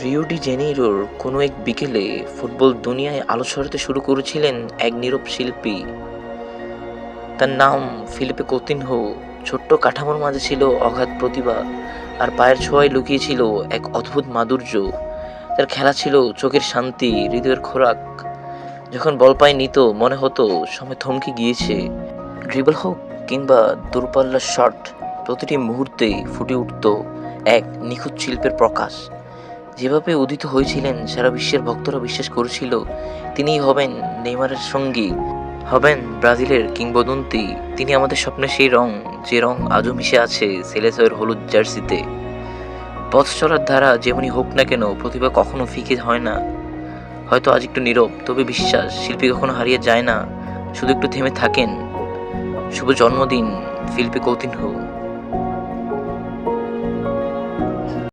Rio de জেনেইরোর কোনো এক বিকেলে ফুটবল দুনিয়ায় আলো ছড়াতে শুরু করেছিলেন এক নীরব শিল্পী। তার নাম ফিলিপে কোতিনহো। ছোট্ট কাঠামোর মাঝে ছিল অগাধ প্রতিভা, আর পায়ের ছোঁয়ায় লুকিয়েছিল এক অদ্ভুত মাধুর্য। তার খেলা ছিল চোখের শান্তি, হৃদয়ের খোরাক। যখন বল পায় নিত, মনে হতো সময় থমকে গিয়েছে। ড্রিবল হোক কিংবা দূরপাল্লার শট, প্রতিটি মুহূর্তেই ফুটে উঠত এক নিখুঁত শিল্পের প্রকাশ। যেভাবে উদিত হয়েছিলেন, সারা বিশ্বের ভক্তরা বিশ্বাস করেছিল, তিনিই হবেন নেইমারের সঙ্গী, হবেন ব্রাজিলের কিংবদন্তি। তিনি আমাদের স্বপ্নের সেই রং, যে রং আজও মিশে আছে সেলেসয়ের হলুদ জার্সিতে। পথ চলার ধারা যেমনই হোক না কেন, প্রতিভা কখনো ফিকে হয় না। হয়তো আজ একটু নীরব, তবে বিশ্বাস, শিল্পী কখনো হারিয়ে যায় না, শুধু একটু থেমে থাকেন। শুভ জন্মদিন শিল্পী কৌতিন হোক